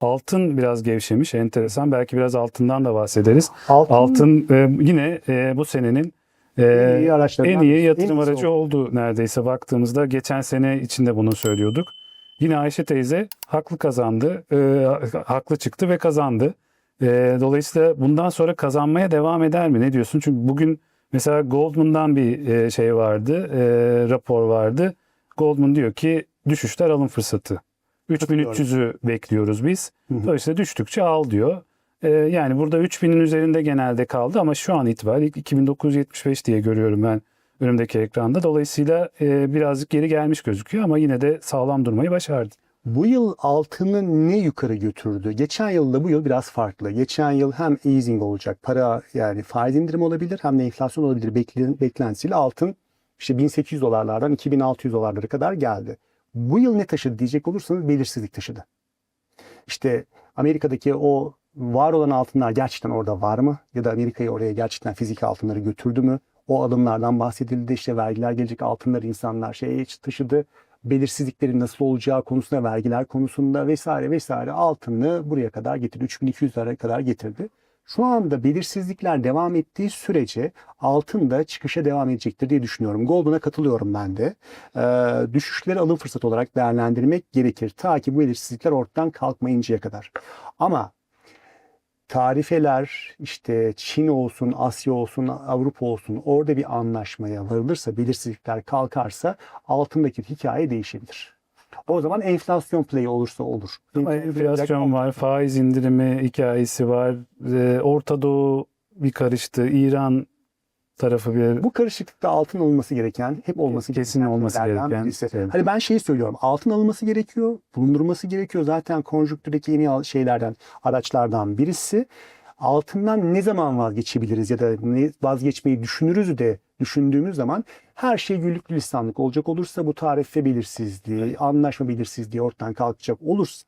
Altın biraz gevşemiş, enteresan. Belki biraz altından da bahsederiz. Altın, Altın e, yine e, bu senenin e, en iyi en iyi yatırım En aracı o. oldu neredeyse baktığımızda. Geçen sene içinde bunu söylüyorduk. Yine Ayşe teyze haklı kazandı, e, haklı çıktı ve kazandı. E, dolayısıyla bundan sonra kazanmaya devam eder mi? Ne diyorsun? Çünkü bugün mesela Goldman'dan bir e, şey vardı, e, rapor vardı. Goldman diyor ki düşüşler alım fırsatı. 3300'ü bekliyoruz biz. Hı hı. Dolayısıyla düştükçe al diyor. E, yani burada 3000'in üzerinde genelde kaldı ama şu an itibariyle 2975 diye görüyorum ben önümdeki ekranda. Dolayısıyla e, birazcık geri gelmiş gözüküyor ama yine de sağlam durmayı başardı. Bu yıl altını ne yukarı götürdü? Geçen yılla bu yıl biraz farklı. Geçen yıl hem easing olacak, para yani faiz indirim olabilir hem de enflasyon olabilir beklen- beklentisiyle altın işte 1800 dolarlardan 2600 dolarlara kadar geldi. Bu yıl ne taşıdı diyecek olursanız belirsizlik taşıdı. İşte Amerika'daki o var olan altınlar gerçekten orada var mı? Ya da Amerika'yı oraya gerçekten fiziki altınları götürdü mü? O adımlardan bahsedildi. İşte vergiler gelecek altınları insanlar şeye taşıdı. Belirsizliklerin nasıl olacağı konusunda, vergiler konusunda vesaire vesaire altını buraya kadar getirdi. 3200 liraya kadar getirdi. Şu anda belirsizlikler devam ettiği sürece altın da çıkışa devam edecektir diye düşünüyorum. Goldman'a katılıyorum ben de. Ee, düşüşleri alım fırsatı olarak değerlendirmek gerekir. Ta ki bu belirsizlikler ortadan kalkmayıncaya kadar. Ama tarifeler işte Çin olsun, Asya olsun, Avrupa olsun orada bir anlaşmaya varılırsa, belirsizlikler kalkarsa altındaki hikaye değişebilir. O zaman enflasyon play'i olursa olur. Enflasyon var, faiz indirimi hikayesi var. E, Orta Doğu bir karıştı. İran tarafı bir Bu karışıklıkta altın alınması gereken, hep olması Kesin gereken olması gereken, birisi. evet. Hani ben şeyi söylüyorum. Altın alınması gerekiyor, bulundurması gerekiyor. Zaten konjüktürdeki yeni şeylerden, araçlardan birisi. Altından ne zaman vazgeçebiliriz ya da ne vazgeçmeyi düşünürüz de düşündüğümüz zaman her şey güllük gülistanlık olacak olursa bu tarife belirsizliği, anlaşma belirsizliği ortadan kalkacak olursa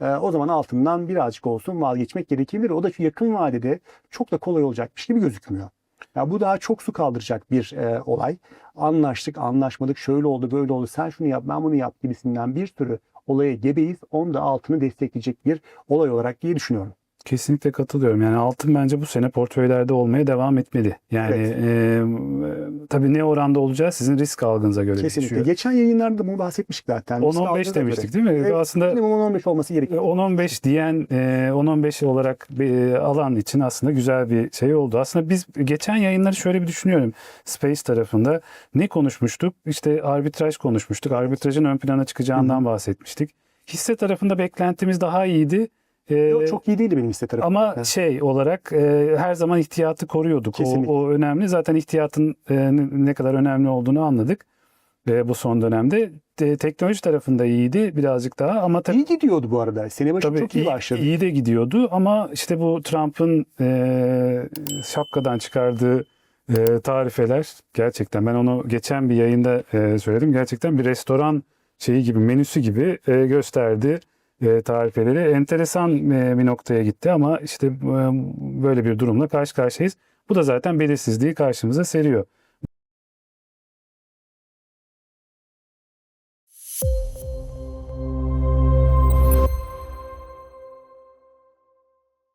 e, o zaman altından birazcık olsun vazgeçmek gerekebilir. O da yakın vadede çok da kolay olacakmış gibi gözükmüyor. Ya bu daha çok su kaldıracak bir e, olay. Anlaştık, anlaşmadık, şöyle oldu, böyle oldu, sen şunu yap, ben bunu yap gibisinden bir sürü olaya gebeyiz. Onu da altını destekleyecek bir olay olarak diye düşünüyorum. Kesinlikle katılıyorum. Yani altın bence bu sene portföylerde olmaya devam etmeli. Yani Evet. e, e, tabii ne oranda olacağı sizin risk algınıza göre Kesinlikle. değişiyor. Geçen yayınlarda da bunu bahsetmiştik zaten. Risk 10-15 aldığınıza demiştik göre. değil mi? Evet, Aslında minimum 15 olması gerekiyor. 10-15 diyen e, 10-15 olarak bir alan için aslında güzel bir şey oldu. Aslında biz geçen yayınları şöyle bir düşünüyorum. Space tarafında ne konuşmuştuk? İşte arbitraj konuşmuştuk. Arbitrajın ön plana çıkacağından bahsetmiştik. Hisse tarafında beklentimiz daha iyiydi. E, Yok, çok iyi değildi benim hisse tarafı. ama Evet. şey olarak e, her zaman ihtiyatı koruyorduk. O, Kesinlikle. o önemli. Zaten ihtiyatın e, ne- ne kadar önemli olduğunu anladık e, bu son dönemde. E, teknoloji tarafında iyiydi birazcık daha ama tabii İyi gidiyordu bu arada. Sene başı Tabii çok iyi, iyi, başladı. iyi de gidiyordu ama işte bu Trump'ın e, şapkadan çıkardığı e, tarifeler gerçekten ben onu geçen bir yayında e, söyledim. Gerçekten bir restoran şeyi gibi menüsü gibi e, gösterdi e, tarifeleri. Enteresan e, bir noktaya gitti ama işte e, böyle bir durumla karşı karşıyayız. Bu da zaten belirsizliği karşımıza seriyor.